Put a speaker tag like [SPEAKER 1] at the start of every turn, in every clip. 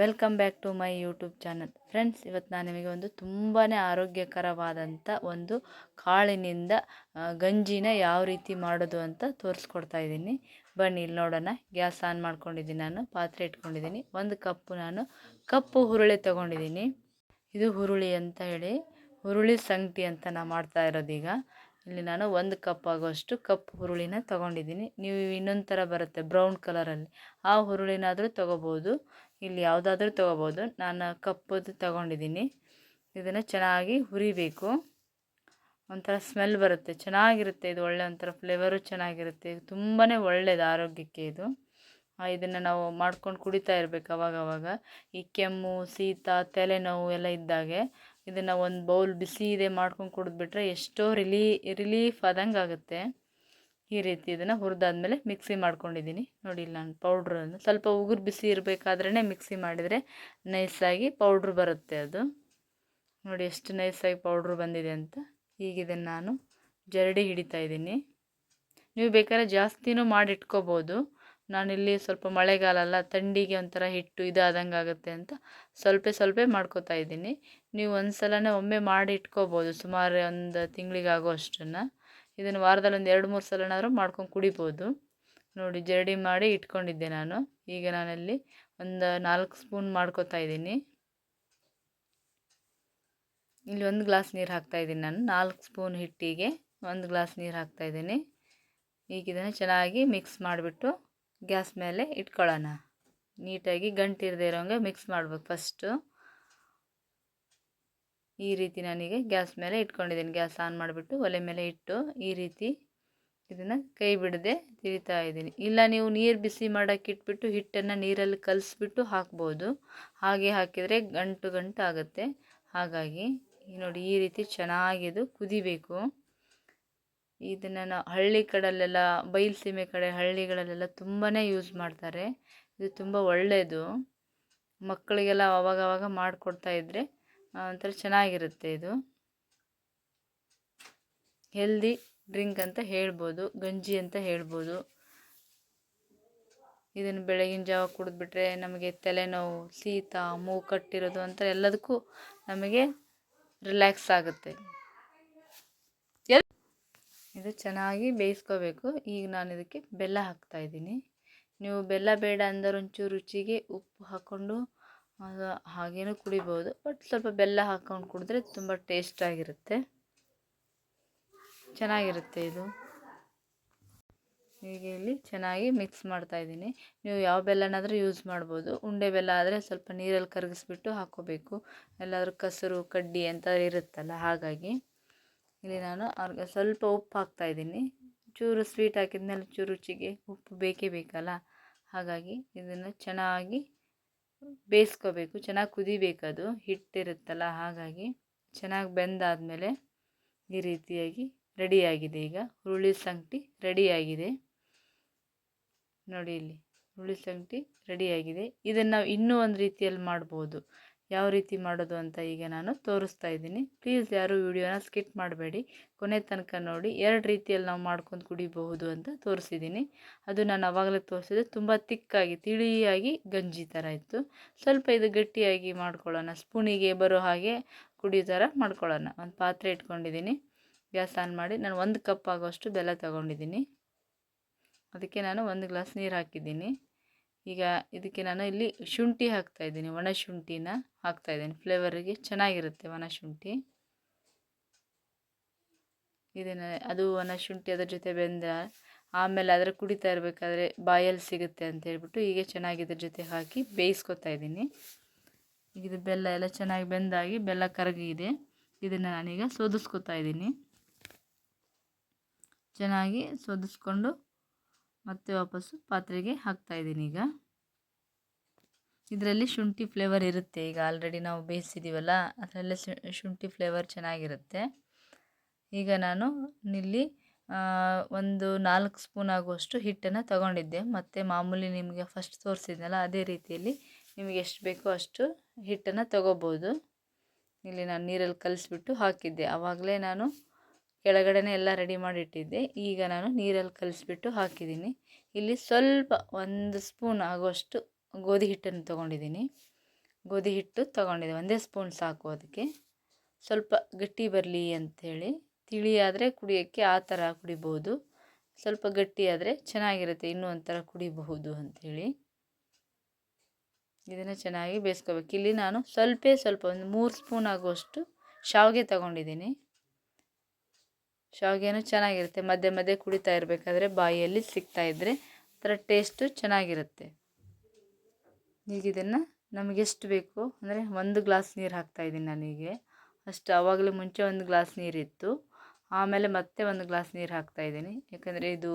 [SPEAKER 1] Welcome back to my YouTube channel friends ಇವತ್ತು ನಾನು ನಿಮಗೆ ಒಂದು ತುಂಬಾ ಆರೋಗ್ಯಕರವಾದಂಥ ಒಂದು ಕಾಳಿನಿಂದ ಗಂಜಿನ ಯಾವ ರೀತಿ ಮಾಡೋದು ಅಂತ ತೋರಿಸ್ಕೊಡ್ತಾ ಇದ್ದೀನಿ. ಬನ್ನಿ, ಇಲ್ಲಿ ನೋಡೋಣ. ಗ್ಯಾಸ್ ಆನ್ ಮಾಡ್ಕೊಂಡಿದ್ದೀನಿ ನಾನು, ಪಾತ್ರೆ ಇಟ್ಕೊಂಡಿದ್ದೀನಿ. ಒಂದು ಕಪ್ಪು ನಾನು ಕಪ್ಪು ಹುರುಳಿ ತೊಗೊಂಡಿದ್ದೀನಿ. ಇದು ಹುರುಳಿ ಅಂತ ಹೇಳಿ, ಹುರುಳಿ ಸಂಗಟಿ ಅಂತ ನಾನು ಮಾಡ್ತಾ ಇರೋದೀಗ. ಇಲ್ಲಿ ನಾನು ಒಂದು ಕಪ್ ಆಗೋಷ್ಟು ಕಪ್ ಹುರುಳಿನ ತೊಗೊಂಡಿದ್ದೀನಿ. ನೀವು ಇನ್ನೊಂದು ಥರ ಬರುತ್ತೆ, ಬ್ರೌನ್ ಕಲರಲ್ಲಿ. ಆ ಹುರುಳಿನಾದರೂ ತೊಗೋಬೋದು. ಇಲ್ಲಿ ಯಾವುದಾದ್ರೂ ತೊಗೋಬೋದು. ನಾನು ಕಪ್ಪದ್ದು ತಗೊಂಡಿದ್ದೀನಿ ಇದನ್ನು ಚೆನ್ನಾಗಿ ಹುರಿಬೇಕು. ಒಂಥರ ಸ್ಮೆಲ್ ಬರುತ್ತೆ. ಚೆನ್ನಾಗಿರುತ್ತೆ. ಇದು ಒಳ್ಳೆ ಒಂಥರ ಫ್ಲೇವರು ಚೆನ್ನಾಗಿರುತ್ತೆ. ತುಂಬಾ ಒಳ್ಳೆಯದು ಆರೋಗ್ಯಕ್ಕೆ ಇದು. ಇದನ್ನು ನಾವು ಮಾಡ್ಕೊಂಡು ಕುಡಿತಾ ಇರಬೇಕು ಅವಾಗ ಅವಾಗ ಈ ಕೆಮ್ಮು, ಶೀತ, ತಲೆನೋವು ಎಲ್ಲ ಇದ್ದಾಗೆ ಇದನ್ನು ಒಂದು ಬೌಲ್ ಬಿಸಿ ಇದೆ ಮಾಡ್ಕೊಂಡು ಕುಡಿದ್ಬಿಟ್ರೆ ಎಷ್ಟೋ ರಿಲೀ ರಿಲೀಫ್ ಆದಂಗೆ ಆಗುತ್ತೆ ಈ ರೀತಿ ಇದನ್ನು ಹುರಿದಾದ್ಮೇಲೆ ಮಿಕ್ಸಿ ಮಾಡ್ಕೊಂಡಿದ್ದೀನಿ. ನೋಡಿ ನಾನು ಪೌಡ್ರನ್ನು ಸ್ವಲ್ಪ ಉಗುರು ಬಿಸಿ ಇರಬೇಕಾದ್ರೇ ಮಿಕ್ಸಿ ಮಾಡಿದರೆ ನೈಸಾಗಿ ಪೌಡ್ರ್ ಬರುತ್ತೆ ಅದು. ನೋಡಿ ಎಷ್ಟು ನೈಸಾಗಿ ಪೌಡ್ರ್ ಬಂದಿದೆ ಅಂತ. ಈಗ ಇದನ್ನು ನಾನು ಜರಡಿ ಹಿಡಿತಾ ಇದ್ದೀನಿ. ನೀವು ಬೇಕಾದ್ರೆ ಜಾಸ್ತಿನೂ ಮಾಡಿ ಇಟ್ಕೋಬೋದು ನಾನಿಲ್ಲಿ ಸ್ವಲ್ಪ ಮಳೆಗಾಲ ಅಲ್ಲ, ಥಂಡಿಗೆ ಒಂಥರ ಹಿಟ್ಟು ಇದಾದಂಗೆ ಆಗುತ್ತೆ ಅಂತ ಸ್ವಲ್ಪ ಸ್ವಲ್ಪ ಮಾಡ್ಕೋತಾ ಇದ್ದೀನಿ. ನೀವು ಒಂದು ಸಲನೇ ಒಮ್ಮೆ ಮಾಡಿ ಇಟ್ಕೋಬೋದು ಸುಮಾರು ಒಂದು ತಿಂಗಳಿಗಾಗೋ ಅಷ್ಟನ್ನು ಇದನ್ನು ವಾರದಲ್ಲಿ ಒಂದು ಎರಡು ಮೂರು ಸಲನಾದರೂ ಮಾಡ್ಕೊಂಡು ಕುಡಿಬೋದು. ನೋಡಿ, ಜರಡಿ ಮಾಡಿ ಇಟ್ಕೊಂಡಿದ್ದೆ ನಾನು. ಈಗ ನಾನಲ್ಲಿ ಒಂದು ನಾಲ್ಕು ಸ್ಪೂನ್ ಮಾಡ್ಕೋತಾ ಇದ್ದೀನಿ. ಇಲ್ಲಿ ಒಂದು ಗ್ಲಾಸ್ ನೀರು ಹಾಕ್ತಾಯಿದ್ದೀನಿ ನಾನು. ನಾಲ್ಕು ಸ್ಪೂನ್ ಹಿಟ್ಟಿಗೆ ಒಂದು ಗ್ಲಾಸ್ ನೀರು ಹಾಕ್ತಾಯಿದ್ದೀನಿ ಈಗ ಇದನ್ನು ಚೆನ್ನಾಗಿ ಮಿಕ್ಸ್ ಮಾಡಿಬಿಟ್ಟು ಗ್ಯಾಸ್ ಮೇಲೆ ಇಟ್ಕೊಳ್ಳೋಣ. ನೀಟಾಗಿ ಗಂಟಿರದೇ ಇರೋಂಗೆ ಮಿಕ್ಸ್ ಮಾಡ್ಬೇಕು ಫಸ್ಟು. ಈ ರೀತಿ ನಾನೀಗ ಗ್ಯಾಸ್ ಮೇಲೆ ಇಟ್ಕೊಂಡಿದ್ದೀನಿ. ಗ್ಯಾಸ್ ಆನ್ ಮಾಡಿಬಿಟ್ಟು ಒಲೆ ಮೇಲೆ ಇಟ್ಟು ಈ ರೀತಿ ಇದನ್ನು ಕೈ ಬಿಡದೆ ತಿರಿತಾ ಇದ್ದೀನಿ. ಇಲ್ಲ, ನೀವು ನೀರು ಬಿಸಿ ಮಾಡೋಕ್ಕೆ ಇಟ್ಬಿಟ್ಟು ಹಿಟ್ಟನ್ನು ನೀರಲ್ಲಿ ಕಲಿಸ್ಬಿಟ್ಟು ಹಾಕ್ಬೋದು. ಹಾಗೆ ಹಾಕಿದರೆ ಗಂಟು ಗಂಟು ಆಗುತ್ತೆ. ಹಾಗಾಗಿ ನೋಡಿ ಈ ರೀತಿ ಚೆನ್ನಾಗಿದು ಕುದಿಬೇಕು. ಇದನ್ನು ನಾವು ಹಳ್ಳಿ ಕಡಲೆಲ್ಲ ಬಯಲುಸೀಮೆ ಕಡೆ ಹಳ್ಳಿಗಳಲ್ಲೆಲ್ಲ ತುಂಬಾ ಯೂಸ್ ಮಾಡ್ತಾರೆ. ಇದು ತುಂಬ ಒಳ್ಳೆಯದು ಮಕ್ಕಳಿಗೆಲ್ಲ ಅವಾಗವಾಗ ಮಾಡಿಕೊಡ್ತಾ ಇದ್ದರೆ ಒಂಥರ ಚೆನ್ನಾಗಿರುತ್ತೆ ಇದು. ಹೆಲ್ದಿ ಡ್ರಿಂಕ್ ಅಂತ ಹೇಳ್ಬೋದು, ಗಂಜಿ ಅಂತ ಹೇಳ್ಬೋದು. ಇದನ್ನು ಬೆಳಗಿನ ಜಾವ ಕುಡಿದ್ಬಿಟ್ರೆ ನಮಗೆ ತಲೆನೋವು, ಶೀತ, ಮೂಗು ಕಟ್ಟಿರೋದು ಅಂತ ಎಲ್ಲದಕ್ಕೂ ನಮಗೆ ರಿಲ್ಯಾಕ್ಸ್ ಆಗುತ್ತೆ. ಇದು ಚೆನ್ನಾಗಿ ಬೇಯಿಸ್ಕೋಬೇಕು. ಈಗ ನಾನು ಇದಕ್ಕೆ ಬೆಲ್ಲ ಹಾಕ್ತಾಯಿದ್ದೀನಿ ನೀವು ಬೆಲ್ಲ ಬೇಡ ಅಂದರೆ ಒಂಚೂರು ರುಚಿಗೆ ಉಪ್ಪು ಹಾಕ್ಕೊಂಡು ಅದು ಹಾಗೇನೂ ಕುಡಿಬೋದು. ಬಟ್ ಸ್ವಲ್ಪ ಬೆಲ್ಲ ಹಾಕ್ಕೊಂಡು ಕುಡಿದ್ರೆ ತುಂಬ ಟೇಸ್ಟಾಗಿರುತ್ತೆ. ಚೆನ್ನಾಗಿರುತ್ತೆ ಇದು. ಹೀಗೆ ಇಲ್ಲಿ ಚೆನ್ನಾಗಿ ಮಿಕ್ಸ್ ಮಾಡ್ತಾಯಿದ್ದೀನಿ ನೀವು ಯಾವ ಬೆಲ್ಲನಾದರೂ ಯೂಸ್ ಮಾಡ್ಬೋದು. ಉಂಡೆ ಬೆಲ್ಲ ಆದರೆ ಸ್ವಲ್ಪ ನೀರಲ್ಲಿ ಕರಗಿಸ್ಬಿಟ್ಟು ಹಾಕ್ಕೋಬೇಕು ಎಲ್ಲಾದರೂ ಕಸರು, ಕಡ್ಡಿ ಅಂತ ಇರುತ್ತಲ್ಲ ಹಾಗಾಗಿ. ಇಲ್ಲಿ ನಾನು ಅವ್ರಿಗೆ ಸ್ವಲ್ಪ ಉಪ್ಪು ಹಾಕ್ತಾಯಿದ್ದೀನಿ ಚೂರು ಸ್ವೀಟ್ ಹಾಕಿದ್ಮೇಲೆ ಚೂರು ರುಚಿಗೆ ಉಪ್ಪು ಬೇಕೇ ಬೇಕಲ್ಲ. ಹಾಗಾಗಿ ಇದನ್ನು ಚೆನ್ನಾಗಿ ಬೇಯಿಸ್ಕೋಬೇಕು. ಚೆನ್ನಾಗಿ ಕುದಿಬೇಕು ಅದು ಹಿಟ್ಟಿರುತ್ತಲ್ಲ, ಹಾಗಾಗಿ ಚೆನ್ನಾಗಿ ಬೆಂದಾದಮೇಲೆ ಈ ರೀತಿಯಾಗಿ ರೆಡಿಯಾಗಿದೆ ಈಗ. ಹುರುಳಿ ಸಂಗಟಿ ರೆಡಿಯಾಗಿದೆ. ನೋಡಿ ಇಲ್ಲಿ, ಹುರುಳಿ ಸಂಗಟಿ ರೆಡಿಯಾಗಿದೆ. ಇದನ್ನು ನಾವು ಇನ್ನೂ ಒಂದು ರೀತಿಯಲ್ಲಿ ಮಾಡ್ಬೋದು. ಯಾವ ರೀತಿ ಮಾಡೋದು ಅಂತ ಈಗ ನಾನು ತೋರಿಸ್ತಾ ಇದ್ದೀನಿ. ಪ್ಲೀಸ್ ಯಾರು ವಿಡಿಯೋನ ಸ್ಕಿಪ್ ಮಾಡಬೇಡಿ. ಕೊನೆ ತನಕ ನೋಡಿ. ಎರಡು ರೀತಿಯಲ್ಲಿ ನಾವು ಮಾಡ್ಕೊಂಡು ಕುಡಿಬಹುದು ಅಂತ ತೋರಿಸಿದ್ದೀನಿ. ಅದು ನಾನು ಆವಾಗಲೇ ತೋರಿಸಿದೆ ತುಂಬ ತಿಕ್ಕಾಗಿ, ತಿಳಿಯಾಗಿ ಗಂಜಿ ಥರ ಇತ್ತು. ಸ್ವಲ್ಪ ಇದು ಗಟ್ಟಿಯಾಗಿ ಮಾಡ್ಕೊಳ್ಳೋಣ. ಸ್ಪೂನಿಗೆ ಬರೋ ಹಾಗೆ ಕುಡಿಯೋ ಥರ ಮಾಡ್ಕೊಳ್ಳೋಣ. ಒಂದು ಪಾತ್ರೆ ಇಟ್ಕೊಂಡಿದ್ದೀನಿ. ಗ್ಯಾಸ್ ಆನ್ ಮಾಡಿ ನಾನು ಒಂದು ಕಪ್ ಆಗೋಷ್ಟು ಬೆಲ್ಲ ತಗೊಂಡಿದ್ದೀನಿ. ಅದಕ್ಕೆ ನಾನು ಒಂದು ಗ್ಲಾಸ್ ನೀರು ಹಾಕಿದ್ದೀನಿ. ಈಗ ಇದಕ್ಕೆ ನಾನು ಇಲ್ಲಿ ಶುಂಠಿ ಹಾಕ್ತಾಯಿದ್ದೀನಿ ಒಣ ಶುಂಠಿನ ಹಾಕ್ತಾಯಿದ್ದೀನಿ ಫ್ಲೇವರಿಗೆ ಚೆನ್ನಾಗಿರುತ್ತೆ ಒಣ ಶುಂಠಿ. ಇದನ್ನು ಅದು ಒಣ ಶುಂಠಿ ಅದ್ರ ಜೊತೆ ಬೆಂದ ಆಮೇಲೆ ಅದರ ಕುಡಿತಾ ಇರಬೇಕಾದ್ರೆ ಬಾಯಲ್ಲಿ ಸಿಗುತ್ತೆ ಅಂತ ಹೇಳ್ಬಿಟ್ಟು ಹೀಗೆ ಚೆನ್ನಾಗಿ ಇದ್ರ ಜೊತೆ ಹಾಕಿ ಬೇಯಿಸ್ಕೊತಾ ಇದ್ದೀನಿ. ಈಗ ಇದು ಬೆಲ್ಲ ಎಲ್ಲ ಚೆನ್ನಾಗಿ ಬೆಂದಾಗಿ ಬೆಲ್ಲ ಕರಗಿದೆ. ಇದನ್ನು ನಾನೀಗ ಸೋದಿಸ್ಕೊತಾ ಇದ್ದೀನಿ. ಚೆನ್ನಾಗಿ ಸೋದಿಸ್ಕೊಂಡು ಮತ್ತೆ ವಾಪಸ್ಸು ಪಾತ್ರೆಗೆ ಹಾಕ್ತಾಯಿದ್ದೀನಿ ಈಗ. ಇದರಲ್ಲಿ ಶುಂಠಿ ಫ್ಲೇವರ್ ಇರುತ್ತೆ. ಈಗ ಆಲ್ರೆಡಿ ನಾವು ಬೇಯಿಸಿದ್ದೀವಲ್ಲ ಅದರಲ್ಲೇ ಶುಂಠಿ ಫ್ಲೇವರ್ ಚೆನ್ನಾಗಿರುತ್ತೆ. ಈಗ ನಾನು ಇಲ್ಲಿ ಒಂದು ನಾಲ್ಕು ಸ್ಪೂನ್ ಆಗುವಷ್ಟು ಹಿಟ್ಟನ್ನು ತಗೊಂಡಿದ್ದೆ. ಮತ್ತು ಮಾಮೂಲಿ ನಿಮಗೆ ಫಸ್ಟ್ ತೋರಿಸಿದ್ನಲ್ಲ, ಅದೇ ರೀತಿಯಲ್ಲಿ ನಿಮಗೆ ಎಷ್ಟು ಬೇಕೋ ಅಷ್ಟು ಹಿಟ್ಟನ್ನು ತಗೋಬೋದು. ಇಲ್ಲಿ ನಾನು ನೀರಲ್ಲಿ ಕಲಿಸ್ಬಿಟ್ಟು ಹಾಕಿದ್ದೆ. ಆವಾಗಲೇ ನಾನು ಕೆಳಗಡೆನೇ ಎಲ್ಲ ರೆಡಿ ಮಾಡಿಟ್ಟಿದ್ದೆ. ಈಗ ನಾನು ನೀರಲ್ಲಿ ಕಲಿಸ್ಬಿಟ್ಟು ಹಾಕಿದ್ದೀನಿ. ಇಲ್ಲಿ ಸ್ವಲ್ಪ ಒಂದು ಸ್ಪೂನ್ ಆಗುವಷ್ಟು ಗೋಧಿ ಹಿಟ್ಟನ್ನು ತೊಗೊಂಡಿದ್ದೀನಿ. ಗೋಧಿ ಹಿಟ್ಟು ತೊಗೊಂಡಿದ್ದೆ ಒಂದೇ ಸ್ಪೂನ್ ಸಾಕು ಅದಕ್ಕೆ. ಸ್ವಲ್ಪ ಗಟ್ಟಿ ಬರಲಿ ಅಂಥೇಳಿ ತಿಳಿ ಆದರೆ ಕುಡಿಯೋಕ್ಕೆ ಆ ಥರ ಕುಡಿಬೋದು. ಸ್ವಲ್ಪ ಗಟ್ಟಿ ಆದರೆ ಚೆನ್ನಾಗಿರುತ್ತೆ. ಇನ್ನೂ ಒಂಥರ ಕುಡಿಬಹುದು ಅಂಥೇಳಿ ಇದನ್ನು ಚೆನ್ನಾಗಿ ಬೇಯಿಸ್ಕೋಬೇಕು. ಇಲ್ಲಿ ನಾನು ಸ್ವಲ್ಪ ಸ್ವಲ್ಪ ಒಂದು ಮೂರು ಸ್ಪೂನ್ ಆಗುವಷ್ಟು ಶಾವಿಗೆ ತಗೊಂಡಿದ್ದೀನಿ. ಶಾವಿಗೆನೂ ಚೆನ್ನಾಗಿರುತ್ತೆ. ಮಧ್ಯೆ ಮಧ್ಯೆ ಕುಡಿತಾ ಇರಬೇಕಾದ್ರೆ ಬಾಯಿಯಲ್ಲಿ ಸಿಗ್ತಾ ಇದ್ದರೆ ಅದರ ಟೇಸ್ಟು ಚೆನ್ನಾಗಿರುತ್ತೆ. ಈಗ ಇದನ್ನು ನಮಗೆಷ್ಟು ಬೇಕು? ಅಂದರೆ ಒಂದು ಗ್ಲಾಸ್ ನೀರು ಹಾಕ್ತಾಯಿದ್ದೀನಿ ನನಗೆ. ಅಷ್ಟು ಆವಾಗಲೇ ಮುಂಚೆ ಒಂದು ಗ್ಲಾಸ್ ನೀರಿತ್ತು ಆಮೇಲೆ ಮತ್ತೆ ಒಂದು ಗ್ಲಾಸ್ ನೀರು ಹಾಕ್ತಾಯಿದ್ದೀನಿ ಯಾಕಂದರೆ ಇದು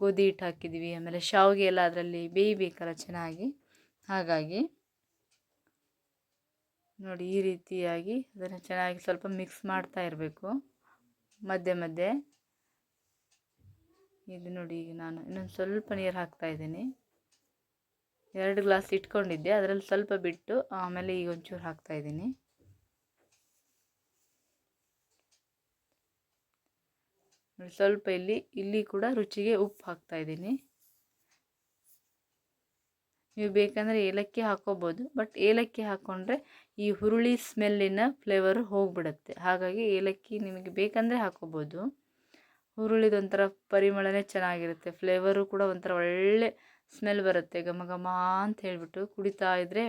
[SPEAKER 1] ಗೋಧಿ ಹಿಟ್ಟು ಹಾಕಿದ್ವಿ, ಆಮೇಲೆ ಶಾವಿಗೆ ಎಲ್ಲ ಅದರಲ್ಲಿ ಬೇಯಬೇಕಲ್ಲ ಚೆನ್ನಾಗಿ. ಹಾಗಾಗಿ ನೋಡಿ ಈ ರೀತಿಯಾಗಿ ಅದನ್ನು ಚೆನ್ನಾಗಿ ಸ್ವಲ್ಪ ಮಿಕ್ಸ್ ಮಾಡ್ತಾ ಇರಬೇಕು. ಮಧ್ಯೆ ಮಧ್ಯೆ. ಇದು ನೋಡಿ ಈಗ ನಾನು ಇನ್ನೊಂದು ಸ್ವಲ್ಪ ನೀರು ಹಾಕ್ತಾ ಇದ್ದೀನಿ. ಎರಡು ಗ್ಲಾಸ್ ಇಟ್ಕೊಂಡಿದ್ದೆ, ಅದರಲ್ಲಿ ಸ್ವಲ್ಪ ಬಿಟ್ಟು ಆಮೇಲೆ ಈಗ ಒಂಚೂರು ಹಾಕ್ತಾ ಇದ್ದೀನಿ. ಸ್ವಲ್ಪ ಇಲ್ಲಿ ಇಲ್ಲಿ ಕೂಡ ರುಚಿಗೆ ಉಪ್ಪು ಹಾಕ್ತಾ ಇದ್ದೀನಿ. ನೀವು ಬೇಕಂದರೆ ಏಲಕ್ಕಿ ಹಾಕ್ಕೋಬೋದು ಬಟ್ ಏಲಕ್ಕಿ ಹಾಕ್ಕೊಂಡ್ರೆ ಈ ಹುರುಳಿ ಸ್ಮೆಲ್ಲಿನ ಫ್ಲೇವರು ಹೋಗಿಬಿಡುತ್ತೆ. ಹಾಗಾಗಿ ಏಲಕ್ಕಿ ನಿಮಗೆ ಬೇಕಂದರೆ ಹಾಕೋಬೋದು. ಹುರುಳಿದೊಂಥರ ಪರಿಮಳನೇ ಚೆನ್ನಾಗಿರುತ್ತೆ. ಫ್ಲೇವರು ಕೂಡ ಒಂಥರ ಒಳ್ಳೆ ಸ್ಮೆಲ್ ಬರುತ್ತೆ. ಘಮ ಘಮ ಅಂತ ಹೇಳಿಬಿಟ್ಟು ಕುಡಿತಾ ಇದ್ದರೆ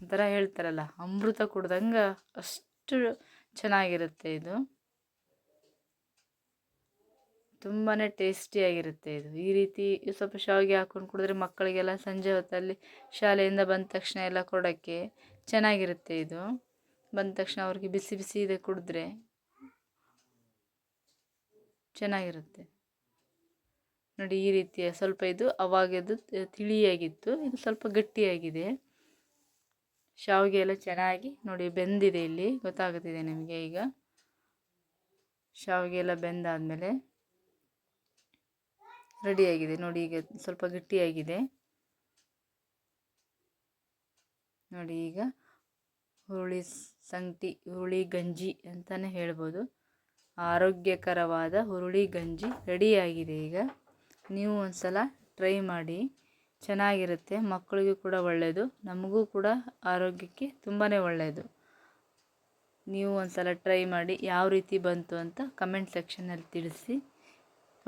[SPEAKER 1] ಒಂಥರ ಹೇಳ್ತಾರಲ್ಲ, ಅಮೃತ ಕುಡ್ದಂಗೆ ಅಷ್ಟು ಚೆನ್ನಾಗಿರುತ್ತೆ ಇದು. ತುಂಬಾ ಟೇಸ್ಟಿಯಾಗಿರುತ್ತೆ ಇದು. ಈ ರೀತಿ ಸ್ವಲ್ಪ ಶಾವಿಗೆ ಹಾಕ್ಕೊಂಡು ಕುಡಿದ್ರೆ ಮಕ್ಕಳಿಗೆಲ್ಲ ಸಂಜೆ ಹೊತ್ತಲ್ಲಿ ಶಾಲೆಯಿಂದ ಬಂದ ತಕ್ಷಣ ಎಲ್ಲ ಕೊಡೋಕ್ಕೆ ಚೆನ್ನಾಗಿರುತ್ತೆ ಇದು. ಬಂದ ತಕ್ಷಣ ಅವ್ರಿಗೆ ಬಿಸಿ ಬಿಸಿ ಇದೆ ಕುಡಿದ್ರೆ ಚೆನ್ನಾಗಿರುತ್ತೆ. ನೋಡಿ ಈ ರೀತಿಯ ಸ್ವಲ್ಪ ಇದು ಅವಾಗದು ತಿಳಿಯಾಗಿತ್ತು, ಇದು ಸ್ವಲ್ಪ ಗಟ್ಟಿಯಾಗಿದೆ. ಶಾವಿಗೆ ಎಲ್ಲ ಚೆನ್ನಾಗಿ ನೋಡಿ ಬೆಂದಿದೆ ಇಲ್ಲಿ. ಗೊತ್ತಾಗುತ್ತಿದೆ ನಿಮಗೆ ಈಗ. ಶಾವಿಗೆ ಎಲ್ಲ ಬೆಂದಾದಮೇಲೆ. ರೆಡಿಯಾಗಿದೆ ನೋಡಿ ಈಗ ಸ್ವಲ್ಪ ಗಟ್ಟಿಯಾಗಿದೆ. ನೋಡಿ ಈಗ ಹುರುಳಿ ಸಂಗಟಿ ಹುರುಳಿ ಗಂಜಿ ಅಂತಲೇ ಹೇಳ್ಬೋದು. ಆರೋಗ್ಯಕರವಾದ ಹುರುಳಿ ಗಂಜಿ ರೆಡಿಯಾಗಿದೆ ಈಗ. ನೀವು ಒಂದು ಸಲ ಟ್ರೈ ಮಾಡಿ. ಚೆನ್ನಾಗಿರುತ್ತೆ. ಮಕ್ಕಳಿಗೂ ಕೂಡ ಒಳ್ಳೆಯದು ನಮಗೂ ಕೂಡ ಆರೋಗ್ಯಕ್ಕೆ ತುಂಬಾ ಒಳ್ಳೆಯದು ನೀವು ಒಂದು ಸಲ ಟ್ರೈ ಮಾಡಿ. ಯಾವ ರೀತಿ ಬಂತು ಅಂತ ಕಮೆಂಟ್ ಸೆಕ್ಷನಲ್ಲಿ ತಿಳಿಸಿ.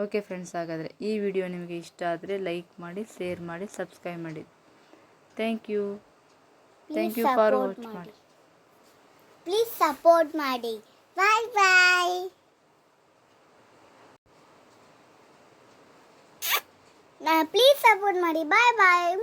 [SPEAKER 1] ಓಕೆ ಫ್ರೆಂಡ್ಸ್ ಹಾಗಾದರೆ ಈ ವಿಡಿಯೋ ನಿಮಗೆ ಇಷ್ಟ ಆದರೆ ಲೈಕ್ ಮಾಡಿ ಶೇರ್ ಮಾಡಿ ಸಬ್ಸ್ಕ್ರೈಬ್ ಮಾಡಿ. Thank you thank you for watch ಮಾಡಿ.
[SPEAKER 2] ಪ್ಲೀಸ್ ಸಪೋರ್ಟ್ ಮಾಡಿ. ಬಾಯ್ ಬಾಯ್ ಪ್ಲೀಸ್ ಸಪೋರ್ಟ್ ಮಾಡಿ. ಬಾಯ್ ಬಾಯ್